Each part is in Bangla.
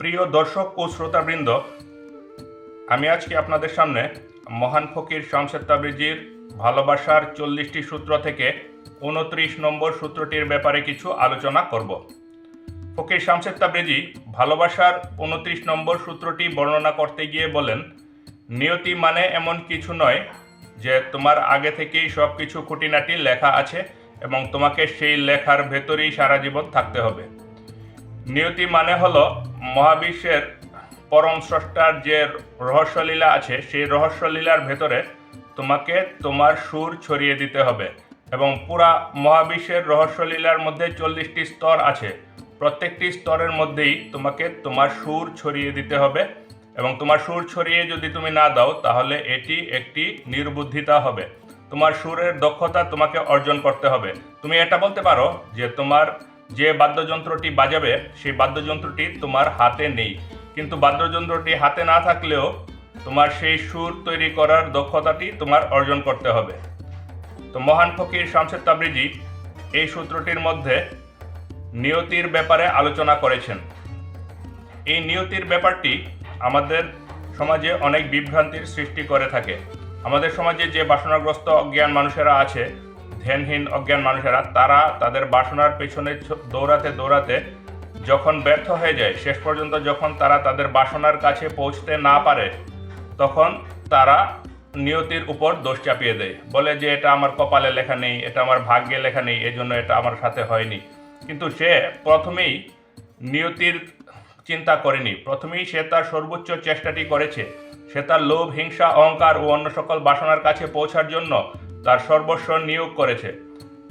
প্রিয় দর্শক ও শ্রোতাবৃন্দ, আমি আজকে আপনাদের সামনে মহান ফকির শামসেদ তাবরিজির ভালোবাসার চল্লিশটি সূত্র থেকে উনত্রিশ নম্বর সূত্রটির ব্যাপারে কিছু আলোচনা করব। ফকির শামসেদ তাবরিজি ভালোবাসার উনত্রিশ নম্বর সূত্রটি বর্ণনা করতে গিয়ে বলেন, নিয়তি মানে এমন কিছু নয় যে তোমার আগে থেকেই সব কিছু খুঁটিনাটি লেখা আছে এবং তোমাকে সেই লেখার ভেতরেই সারা জীবন থাকতে হবে। নিয়তি মানে হলো মহাবিশ্বের পরম স্রষ্টার যে রহস্যলীলা আছে, সেই রহস্যলীলার ভেতরে তোমাকে তোমার সুর ছড়িয়ে দিতে হবে এবং পুরা মহাবিশ্বের রহস্যলীলার মধ্যে চল্লিশটি স্তর আছে। প্রত্যেকটি স্তরের মধ্যেই তোমাকে তোমার সুর ছড়িয়ে দিতে হবে এবং তোমার সুর ছড়িয়ে যদি তুমি না দাও, তাহলে এটি একটি নির্বুদ্ধিতা হবে। তোমার সুরের দক্ষতা তোমাকে অর্জন করতে হবে। তুমি এটা বলতে পারো যে তোমার যে বাদ্যযন্ত্রটি বাজাবে, সেই বাদ্যযন্ত্রটি তোমার হাতে নেই। কিন্তু বাদ্যযন্ত্রটি হাতে না থাকলেও তোমার সেই সুর তৈরি করার দক্ষতাটি তোমার অর্জন করতে হবে। তো মহান ফকির শামসেদ তাবরিজি এই সূত্রটির মধ্যে নিয়তির ব্যাপারে আলোচনা করেছেন। এই নিয়তির ব্যাপারটি আমাদের সমাজে অনেক বিভ্রান্তির সৃষ্টি করে থাকে। আমাদের সমাজে যে বাসনাগ্রস্ত অজ্ঞান মানুষেরা আছে ধ্যানহীন অজ্ঞান মানুষেরা, তারা তাদের বাসনার পেছনে দৌড়াতে দৌড়াতে যখন ব্যর্থ হয়ে যায়, শেষ পর্যন্ত যখন তারা তাদের বাসনার কাছে পৌঁছতে না পারে, তখন তারা নিয়তির উপর দোষ চাপিয়ে দেয়। বলে যে, এটা আমার কপালে লেখা নেই, এটা আমার ভাগ্যে লেখা নেই, এজন্য এটা আমার সাথে হয়নি। কিন্তু সে প্রথমেই নিয়তির চিন্তা করেনি। প্রথমেই সে তার সর্বোচ্চ চেষ্টাটি করেছে। সে তার লোভ, হিংসা, অহংকার ও অন্য সকল বাসনার কাছে পৌঁছার জন্য তার সর্বস্ব নিয়োগ করেছে।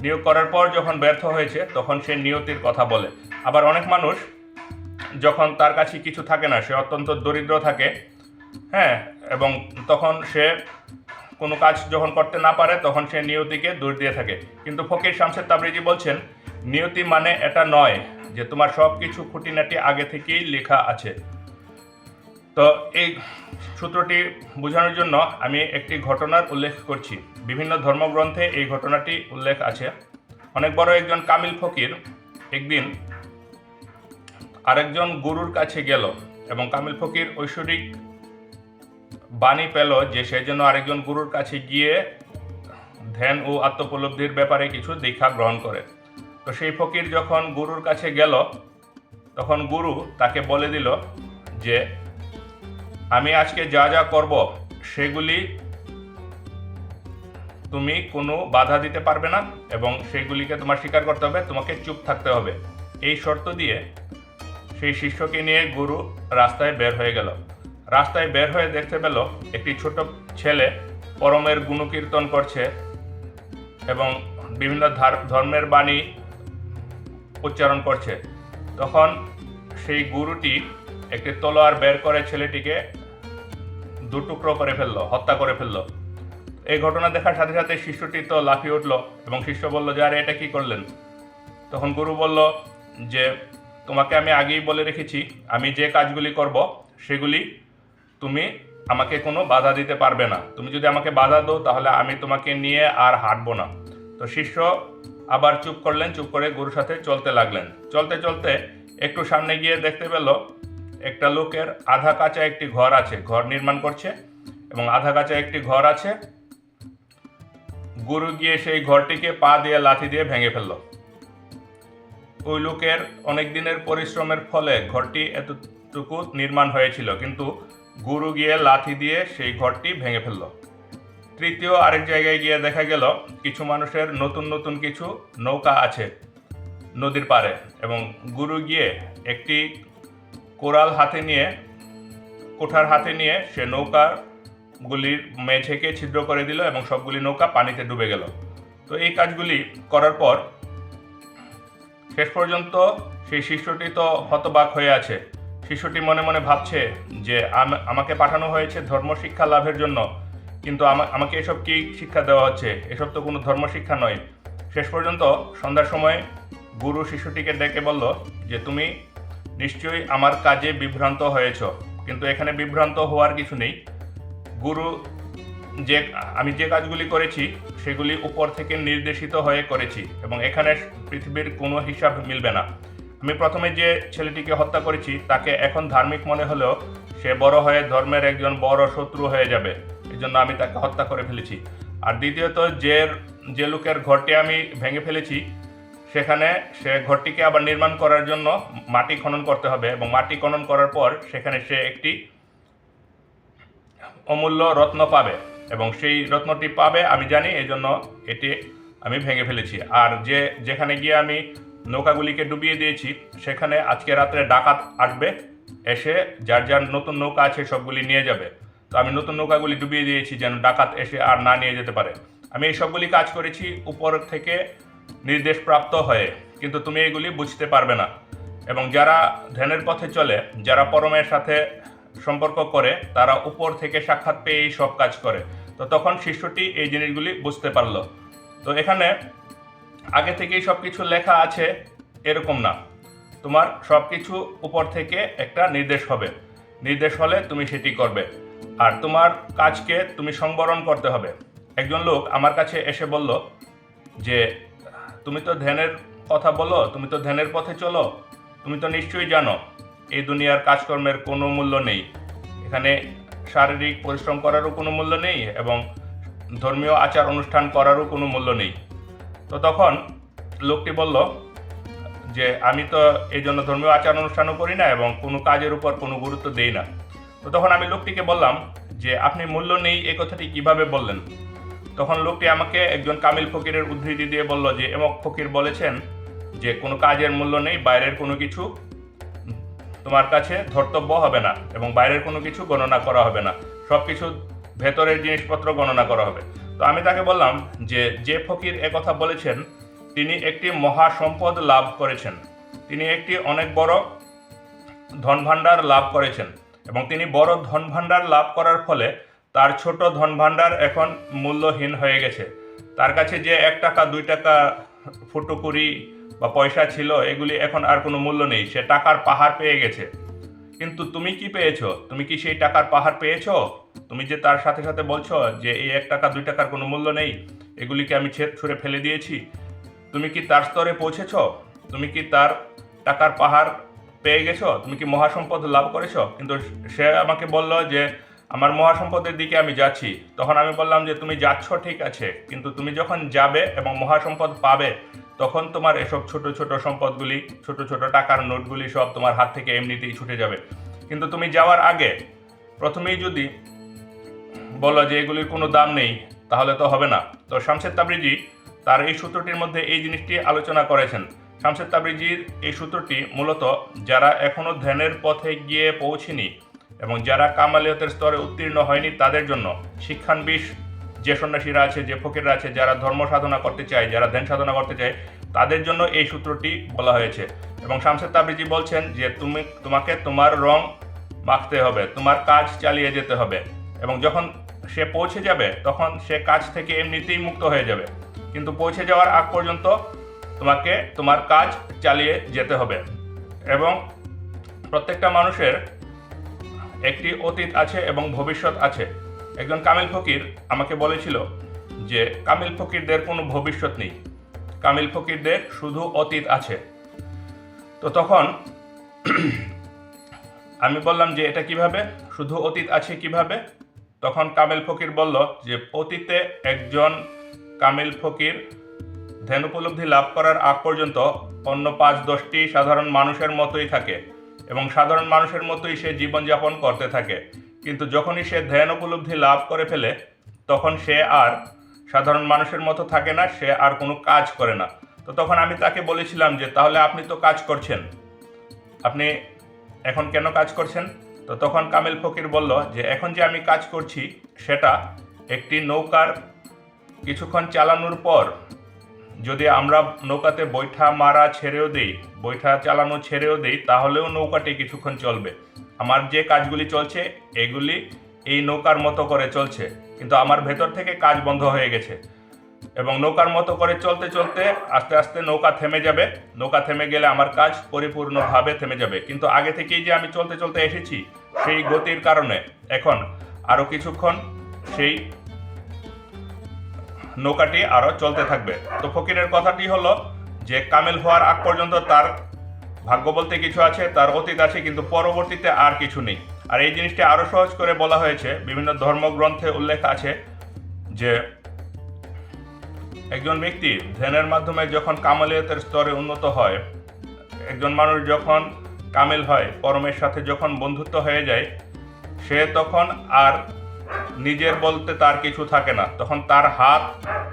নিয়োগ করার পর যখন ব্যর্থ হয়েছে, তখন সে নিয়তির কথা বলে। আবার অনেক মানুষ যখন তার কাছে কিছু থাকে না, সে অত্যন্ত দরিদ্র থাকে হ্যাঁ এবং তখন সে কোনো কাজ যখন করতে না পারে, তখন সে নিয়তিকে দূর দিয়ে থাকে। কিন্তু ফকির শামসেদ তাবরিজি বলছেন, নিয়তি মানে এটা নয় যে তোমার সব কিছু খুঁটিনাটি আগে থেকেই লেখা আছে। তো এই সূত্রটি বোঝানোর জন্য আমি একটি ঘটনার উল্লেখ করছি। বিভিন্ন ধর্মগ্রন্থে এই ঘটনাটি উল্লেখ আছে। অনেক বড় একজন কামিল ফকির একদিন আরেকজন গুরুর কাছে গেল এবং কামিল ফকির ঐশ্বরিক বাণী পেল যে সেই জন্য আরেকজন গুরুর কাছে গিয়ে ধ্যান ও আত্মোপলব্ধির ব্যাপারে কিছু দীক্ষা গ্রহণ করে। তো সেই ফকির যখন গুরুর কাছে গেল, তখন গুরু তাকে বলে দিল যে আমি আজকে যা যা করব, সেগুলি তুমি কোনো বাধা দিতে পারবে না এবং সেগুলিকে তোমার স্বীকার করতে হবে, তোমাকে চুপ থাকতে হবে। এই শর্ত দিয়ে সেই শিষ্যকে নিয়ে গুরু রাস্তায় বের হয়ে গেল। রাস্তায় বের হয়ে দেখতে পেল একটি ছোট ছেলে পরমের গুণকীর্তন করছে এবং বিভিন্ন ধার- ধর্মের বাণী উচ্চারণ করছে। তখন সেই গুরুটি একটি তলোয়ার বের করে ছেলেটিকে দু টুকরো করে ফেলল, হত্যা করে ফেলল। এই ঘটনা দেখার সাথে সাথে শিষ্যটি তো লাফিয়ে উঠল এবং শিষ্য বলল, যে, আরে, এটা কি করলেন? তখন গুরু বলল, যে, তোমাকে আমি আগেই বলে রেখেছি, আমি যে কাজগুলি করব, সেগুলি তুমি আমাকে কোনো বাধা দিতে পারবে না। তুমি যদি আমাকে বাধা দাও, তাহলে আমি তোমাকে নিয়ে আর হাঁটবো না। তো শিষ্য আবার চুপ করলেন, চুপ করে গুরুর সাথে চলতে লাগলেন। চলতে চলতে একটু সামনে গিয়ে দেখতে পেল একটা লোকের আধা কাঁচা একটি ঘর আছে, ঘর নির্মাণ করছে এবং আধা কাঁচা একটি ঘর আছে। গুরু গিয়ে সেই ঘরটিকে পা দিয়ে লাথি দিয়ে ভেঙে ফেলল। ওই লোকের অনেক দিনের পরিশ্রমের ফলে ঘরটি এতটুকু নির্মাণ হয়েছিল, কিন্তু গুরু গিয়ে লাথি দিয়ে সেই ঘরটি ভেঙে ফেলল। তৃতীয় আরেক জায়গায় গিয়ে দেখা গেল, কিছু মানুষের নতুন নতুন কিছু নৌকা আছে নদীর পাড়ে এবং গুরু গিয়ে একটি কোরাল হাতে নিয়ে, কোঠার হাতে নিয়ে সে নৌকাগুলির মেঝেকে ছিদ্র করে দিল এবং সবগুলি নৌকা পানিতে ডুবে গেল। তো এই কাজগুলি করার পর শেষ পর্যন্ত সেই শিষ্যটি তো হতবাক হয়ে আছে। শিষ্যটি মনে মনে ভাবছে যে, আম- আমাকে পাঠানো হয়েছে ধর্ম শিক্ষা লাভের জন্য, কিন্তু আমা- আমাকে এসব কি শিক্ষা দেওয়া হচ্ছে? এসব তো কোনো ধর্ম শিক্ষা নয়। শেষ পর্যন্ত সন্ধ্যার সময় গুরু শিশুটিকে ডেকে বলল যে, তুমি নিশ্চয়ই আমার কাজে বিভ্রান্ত হয়েছ, কিন্তু এখানে বিভ্রান্ত হওয়ার কিছু নেই। গুরু যে, আমি যে কাজগুলি করেছি, সেগুলি উপর থেকে নির্দেশিত হয়ে করেছি এবং এখানে পৃথিবীর কোনো হিসাব মিলবে না। আমি প্রথমে যে ছেলেটিকে হত্যা করেছি, তাকে এখন ধার্মিক মনে হলেও সে বড় হয়ে ধর্মের একজন বড় শত্রু হয়ে যাবে। এই জন্য আমি তাকে হত্যা করে ফেলেছি। আর দ্বিতীয়ত, যে যে লোকের ঘরটি আমি ভেঙে ফেলেছি সেখানে সে ঘরটিকে আবার নির্মাণ করার জন্য মাটি খনন করতে হবে এবং মাটি খনন করার পর সেখানে সে একটি অমূল্য রত্ন পাবে এবং সেই রত্নটি পাবে, আমি জানি এই জন্য এটি আমি ভেঙে ফেলেছি। আর যে, যেখানে গিয়ে আমি নৌকাগুলিকে ডুবিয়ে দিয়েছি, সেখানে আজকে রাত্রে ডাকাত আসবে, এসে যার যার নতুন নৌকা আছে সবগুলি নিয়ে যাবে। তো আমি নতুন নৌকাগুলি ডুবিয়ে দিয়েছি যেন ডাকাত এসে আর না নিয়ে যেতে পারে। আমি এই সবগুলি কাজ করেছি উপর থেকে নির্দেশপ্রাপ্ত হয়ে, কিন্তু তুমি এগুলি বুঝতে পারবে না। এবং যারা ধ্যানের পথে চলে, যারা পরমের সাথে সম্পর্ক করে, তারা উপর থেকে সাক্ষাৎ পেয়েই সব কাজ করে। তো তখন শিষ্যটি এই জিনিসগুলি বুঝতে পারল। তো এখানে আগে থেকেই সব কিছু লেখা আছে, এরকম না। তোমার সব কিছু উপর থেকে একটা নির্দেশ হবে। নির্দেশ হলে তুমি সেটি করবে। আর তোমার কাজকে তুমি সংবরণ করতে হবে। একজন লোক আমার কাছে এসে বলল যে তুমি তো ধ্যানের কথা বলো, তুমি তো ধ্যানের পথে চলো, তুমি তো নিশ্চয়ই জানো, এই দুনিয়ার কাজকর্মের কোনো মূল্য নেই। এখানে শারীরিক পরিশ্রম করারও কোনো মূল্য নেই এবং ধর্মীয় আচার অনুষ্ঠান করারও কোনো মূল্য নেই। তো তখন লোকটি বলল যে, আমি তো এই জন্য ধর্মীয় আচার অনুষ্ঠানও করি না এবং কোনো কাজের উপর কোনো গুরুত্ব দেই না। তো তখন আমি লোকটিকে বললাম যে, আপনি মূল্য নেই এই কথাটি কীভাবে বললেন? তখন লোকটি আমাকে একজন কামিল ফকিরের উদ্ধৃতি দিয়ে বলল যে, এমক ফকির বলেছেন যে, কোনো কাজের মূল্য নেই, বাইরের কোনো কিছু তোমার কাছে ধর্তব্য হবে না এবং বাইরের কোনো কিছু গণনা করা হবে না। সব কিছু ভেতরের জিনিসপত্র গণনা করা হবে। তো আমি তাকে বললাম যে যে ফকির কথা বলেছেন, তিনি একটি মহা সম্পদ লাভ করেছেন। তিনি একটি অনেক বড় ধনভাণ্ডার লাভ করেছেন এবং তিনি বড় ধনভাণ্ডার লাভ করার ফলে তার ছোট ধনভাণ্ডার এখন মূল্যহীন হয়ে গেছে। তার কাছে যে এক টাকা, দুই টাকা ফুটুকুরি বা পয়সা ছিল, এগুলি এখন আর কোনো মূল্য নেই। সে টাকার পাহাড় পেয়ে গেছে। কিন্তু তুমি কি পেয়েছ? তুমি কি সেই টাকার পাহাড় পেয়েছ? তুমি যে তার সাথে সাথে বলছো যে এই এক টাকা, দুই টাকার কোনো মূল্য নেই, এগুলিকে আমি ছেদ ছুঁড়ে ফেলে দিয়েছি। তুমি কি তার স্তরে পৌঁছেছ? তুমি কি তার টাকার পাহাড় পেয়ে গেছো? তুমি কি মহাসম্পদ লাভ করেছ? কিন্তু সে আমাকে বলল যে আমার মহাসম্পদের দিকে আমি যাচ্ছি। তখন আমি বললাম যে, তুমি যাচ্ছ, ঠিক আছে। কিন্তু তুমি যখন যাবে এবং মহাসম্পদ পাবে, তখন তোমার এসব ছোট ছোট সম্পদগুলি, ছোট ছোট টাকার নোটগুলি সব তোমার হাত থেকে এমনিতেই ছুটে যাবে। কিন্তু তুমি যাওয়ার আগে প্রথমেই যদি বলো যে, এগুলির কোনো দাম নেই, তাহলে তো হবে না। তো শামশেদ তাবরিজি তার এই সূত্রটির মধ্যে এই জিনিসটি আলোচনা করেছেন। শামশেদ তাবরিজির এই সূত্রটি মূলত, যারা এখনও ধ্যানের পথে গিয়ে পৌঁছেনি এবং যারা কামালিয়তের স্তরে উত্তীর্ণ হয়নি তাদের জন্য শিক্ষানবিশ যে সন্ন্যাসীরা আছে, যে ফকিররা আছে, যারা ধর্ম সাধনা করতে চায়, যারা ধ্যান সাধনা করতে চায়, তাদের জন্য এই সূত্রটি বলা হয়েছে। এবং শামশেদ তাবরিজি বলছেন যে তুমি, তোমাকে তোমার রং মাখতে হবে, তোমার কাজ চালিয়ে যেতে হবে। এবং যখন সে পৌঁছে যাবে, তখন সে কাজ থেকে এমনিতেই মুক্ত হয়ে যাবে। কিন্তু পৌঁছে যাওয়ার আগ পর্যন্ত তোমাকে তোমার কাজ চালিয়ে যেতে হবে। এবং প্রত্যেকটা মানুষের একটি অতীত আছে এবং ভবিষ্যৎ আছে। একজন কামিল ফকির আমাকে বলেছিল যে, কামিল ফকিরদের কোনো ভবিষ্যৎ নেই। কামিল ফকিরদের শুধু অতীত আছে। তো তখন আমি বললাম যে, এটা কীভাবে? শুধু অতীত আছে কীভাবে? তখন কামিল ফকির বলল যে, অতীতে একজন কামিল ফকির ধ্যান উপলব্ধি লাভ করার আগ পর্যন্ত অন্য পাঁচ দশটি সাধারণ মানুষের মতোই থাকে। এবং সাধারণ মানুষের মতোই সে জীবনযাপন করতে থাকে। কিন্তু যখনই সে ধ্যান উপলব্ধি লাভ করে ফেলে, তখন সে আর সাধারণ মানুষের মতো থাকে না, সে আর কোনো কাজ করে না। তো তখন আমি তাকে বলেছিলাম যে, তাহলে আপনি তো কাজ করছেন। আপনি এখন কেন কাজ করছেন? তো তখন কামিল ফকির বলল যে, এখন যে আমি কাজ করছি, সেটা একটি নৌকার কিছুক্ষণ চালানোর পর যদি আমরা নৌকাতে বৈঠা মারা ছেড়েও দেই, বৈঠা চালানো ছেড়েও দেই, তাহলেও নৌকাটি কিছুক্ষণ চলবে। আমার যে কাজগুলি চলছে, এগুলি এই নৌকার মতো করে চলছে। কিন্তু আমার ভেতর থেকে কাজ বন্ধ হয়ে গেছে। এবং নৌকার মতো করে চলতে চলতে আস্তে আস্তে নৌকা থেমে যাবে। নৌকা থেমে গেলে আমার কাজ পরিপূর্ণভাবে থেমে যাবে। কিন্তু আগে থেকেই যে আমি চলতে চলতে এসেছি, সেই গতির কারণে এখন আরও কিছুক্ষণ সেই নৌকাটি আরও চলতে থাকবে। তো ফকিরের কথাটি হলো যে, কামেল হওয়ার আগ পর্যন্ত তার ভাগ্য বলতে কিছু আছে, তার অতীত আছে, কিন্তু পরবর্তীতে আর কিছু নেই। আর এই জিনিসটি আরও সহজ করে বলা হয়েছে, বিভিন্ন ধর্মগ্রন্থে উল্লেখ আছে যে, একজন ব্যক্তি ধ্যানের মাধ্যমে যখন কামালিয়তের স্তরে উন্নত হয়, একজন মানুষ যখন কামেল হয়, পরমের সাথে যখন বন্ধুত্ব হয়ে যায়, সে তখন আর নিজের বলতে তার কিছু থাকে না। তখন তার হাত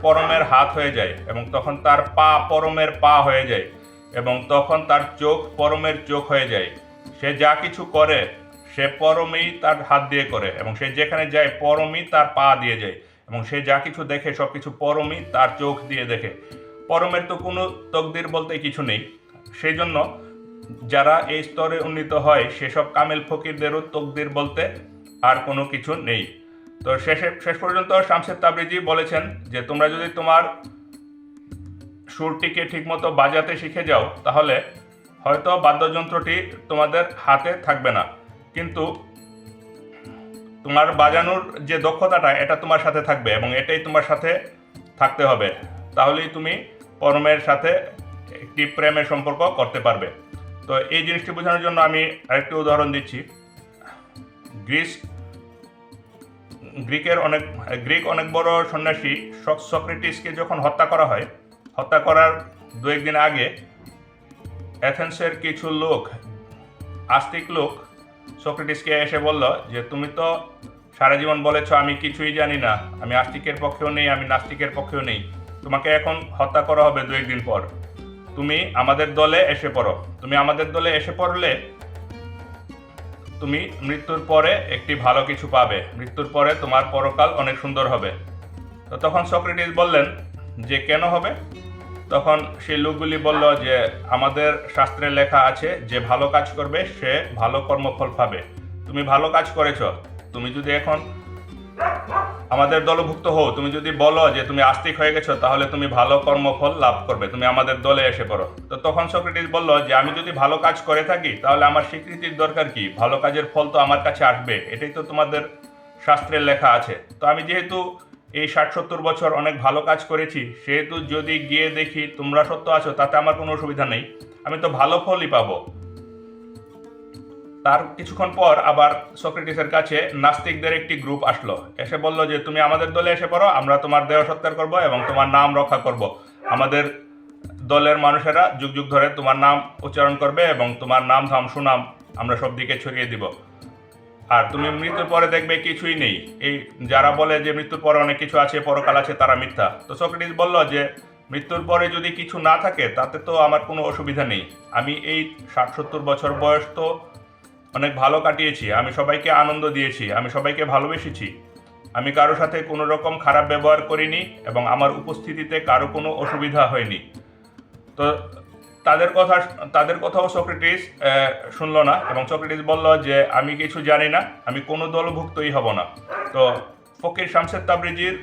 পরমের হাত হয়ে যায় এবং তখন তার পা পরমের পা হয়ে যায় এবং তখন তার চোখ পরমের চোখ হয়ে যায়। সে যা কিছু করে, সে পরমেই তার হাত দিয়ে করে এবং সে যেখানে যায়, পরমই তার পা দিয়ে যায় এবং সে যা কিছু দেখে, সব কিছু পরমই তার চোখ দিয়ে দেখে। পরমের তো কোনো তকদির বলতে কিছু নেই। সেই জন্য যারা এই স্তরে উন্নীত হয়, সেসব কামেল ফকিরদেরও তকদির বলতে আর কোনো কিছু নেই। তো শেষে, শেষ পর্যন্ত শামসেদ তাবরিজি বলেছেন যে তোমরা যদি তোমার সুরটিকে ঠিকমতো বাজাতে শিখে যাও, তাহলে হয়তো বাদ্যযন্ত্রটি তোমাদের হাতে থাকবে না। কিন্তু তোমার বাজানোর যে দক্ষতাটা, এটা তোমার সাথে থাকবে এবং এটাই তোমার সাথে থাকতে হবে। তাহলেই তুমি পরমের সাথে একটি প্রেমের সম্পর্ক করতে পারবে। তো এই জিনিসটি বোঝানোর জন্য আমি আরেকটি উদাহরণ দিচ্ছি। গ্রিস গ্রিকের অনেক, গ্রিক অনেক বড় সন্ন্যাসী সক- সক্রেটিসকে যখন হত্যা করা হয়, হত্যা করার দু একদিন আগে অ্যাথেন্সের কিছু লোক, আস্তিক লোক সক্রেটিসকে এসে বলল যে, তুমি তো সারা জীবন বলেছ, আমি কিছুই জানি না। আমি আস্তিকের পক্ষেও নেই, আমি নাস্তিকের পক্ষেও নেই। তোমাকে এখন হত্যা করা হবে দু একদিন পর। তুমি আমাদের দলে এসে পড়ো। তুমি আমাদের দলে এসে পড়লে তুমি মৃত্যুর পরে একটি ভালো কিছু পাবে। মৃত্যুর পরে তোমার পরকাল অনেক সুন্দর হবে। তো তখন সক্রেটিস বললেন, যে কেন হবে? তখন সেই লোকগুলি বলল যে, আমাদের শাস্ত্রে লেখা আছে, যে ভালো কাজ করবে, সে ভালো কর্মফল পাবে। তুমি ভালো কাজ করেছ। তুমি যদি এখন আমাদের দলভুক্ত হও। তুমি যদি বলো যে তুমি আস্তিক হয়ে গেছো, তাহলে তুমি ভালো কর্মফল লাভ করবে। তুমি আমাদের দলে এসে পড়ো। তো তখন সক্রেটিস বলল যে, আমি যদি ভালো কাজ করে থাকি, তাহলে আমার স্বীকৃতির দরকার কি? ভালো কাজের ফল তো আমার কাছে আসবে। এটাই তো তোমাদের শাস্ত্রের লেখা আছে। তো আমি যেহেতু এই ষাট সত্তর বছর অনেক ভালো কাজ করেছি, সেহেতু যদি গিয়ে দেখি তোমরা সত্য আছো, তাতে আমার কোনো অসুবিধা নেই। আমি তো ভালো ফলই পাবো। তার কিছুক্ষণ পর আবার সক্রেটিসের কাছে নাস্তিকদের একটি গ্রুপ আসলো। এসে বলল যে, তুমি আমাদের দলে এসে পড়ো, আমরা তোমার দেহ সৎকার করব এবং তোমার নাম রক্ষা করব। আমাদের দলের মানুষেরা যুগ যুগ ধরে তোমার নাম উচ্চারণ করবে এবং তোমার নাম, ধাম, সুনাম আমরা সব দিকে ছড়িয়ে দিব। আর তুমি মৃত্যুর পরে দেখবে কিছুই নেই। এই যারা বলে যে মৃত্যুর পরে অনেক কিছু আছে, পরকাল আছে, তারা মিথ্যা। তো সক্রেটিস বলল যে, মৃত্যুর পরে যদি কিছু না থাকে, তাতে তো আমার কোনো অসুবিধা নেই। আমি এই ষাট সত্তর বছর বয়স তো অনেক ভালো কাটিয়েছি, আমি সবাইকে আনন্দ দিয়েছি, আমি সবাইকে ভালোবেসেছি। আমি কারও সাথে কোনো রকম খারাপ ব্যবহার করিনি এবং আমার উপস্থিতিতে কারও কোনো অসুবিধা হয়নি। তো তাদের কথা, তাদের কথাও সক্রেটিস শুনল না এবং সক্রেটিস বলল যে, আমি কিছু জানি না, আমি কোনো দলভুক্তই হব না। তো ফকির শামসেদ তাবরিজির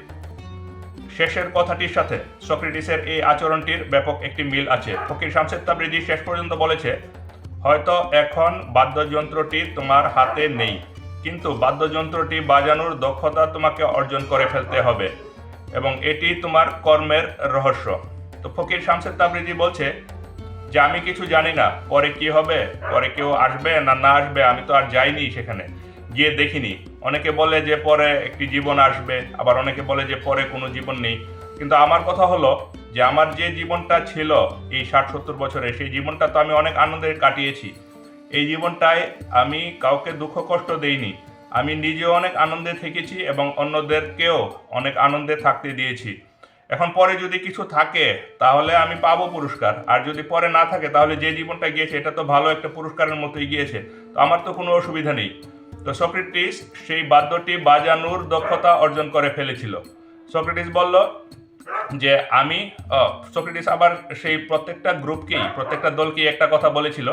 শেষের কথাটির সাথে সক্রেটিসের এই আচরণটির ব্যাপক একটি মিল আছে। ফকির শামসেদ তাবরিজি শেষ পর্যন্ত বলেছে হয়তো এখন বাদ্যযন্ত্রটি তোমার হাতে নেই, কিন্তু বাদ্যযন্ত্রটি বাজানোর দক্ষতা তোমাকে অর্জন করে ফেলতে হবে, এবং এটি তোমার কর্মের রহস্য। তো ফকির শামসেদ তাবরিজি বলছে, যে আমি কিছু জানি না, পরে কি হবে? পরে কেউ আসবে না না আসবে? আমি তো আর যাইনি সেখানে, গিয়ে দেখিনি। অনেকে বলে যে পরে একটি জীবন আসবে, আবার অনেকে বলে যে পরে কোনো জীবন নেই। কিন্তু আমার কথা হলো যে আমার যে জীবনটা ছিল এই ষাট সত্তর বছরে, সেই জীবনটা তো আমি অনেক আনন্দে কাটিয়েছি। এই জীবনটায় আমি কাউকে দুঃখ কষ্ট দেইনি। আমি নিজেও অনেক আনন্দে থেকেছি এবং অন্যদেরকেও অনেক আনন্দে থাকতে দিয়েছি। এখন পরে যদি কিছু থাকে, তাহলে আমি পাবো পুরস্কার। আর যদি পরে না থাকে, তাহলে যে জীবনটা গিয়েছে, এটা তো ভালো একটা পুরস্কারের মতোই গিয়েছে। তো আমার তো কোনো অসুবিধা নেই। তো সক্রেটিস সেই বাদ্যটি বাজানোর দক্ষতা অর্জন করে ফেলেছিল। সক্রেটিস বলল যে আমি সক্রেটিস আবার সেই প্রত্যেকটা গ্রুপকেই, প্রত্যেকটা দলকেই একটা কথা বলেছিল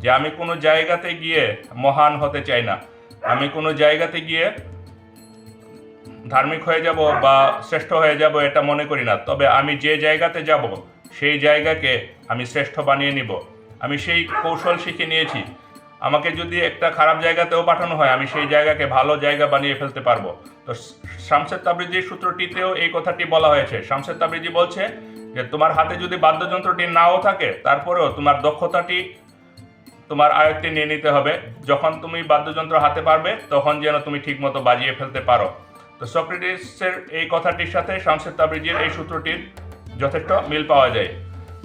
যে আমি কোনো জায়গাতে গিয়ে মহান হতে চাই না। আমি কোনো জায়গাতে গিয়ে ধার্মিক হয়ে যাব বা শ্রেষ্ঠ হয়ে যাব এটা মনে করি না। তবে আমি যে জায়গাতে যাব, সেই জায়গাকে আমি শ্রেষ্ঠ বানিয়ে নিব। আমি সেই কৌশল শিখে নিয়েছি। আমাকে যদি একটা খারাপ জায়গাতেও পাঠানো হয়, আমি সেই জায়গাকে ভালো জায়গা বানিয়ে ফেলতে পারব। তো শামসেদ তাবরিজির সূত্রটিতেও এই কথাটি বলা হয়েছে। শামসেদ তাবরিজি বলছে যে, তোমার হাতে যদি বাদ্যযন্ত্রটি নাও থাকে, তারপরেও তোমার দক্ষতাটি, তোমার আয়ত্তে নিয়ে নিতে হবে। যখন তুমি বাদ্যযন্ত্র হাতে পারবে, তখন যেন তুমি ঠিকমতো বাজিয়ে ফেলতে পারো। তো সক্রেটিসের এই কথাটির সাথে শামসের তাবরিজির এই সূত্রটির যথেষ্ট মিল পাওয়া যায়।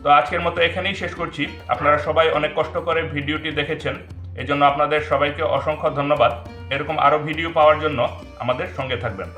তো আজকের মতো এখানেই শেষ করছি। আপনারা সবাই অনেক কষ্ট করে ভিডিওটি দেখেছেন। এজন্য আপনাদের সবাইকে অসংখ্য ধন্যবাদ। এরকম আরও ভিডিও পাওয়ার জন্য আমাদের সঙ্গে থাকবেন।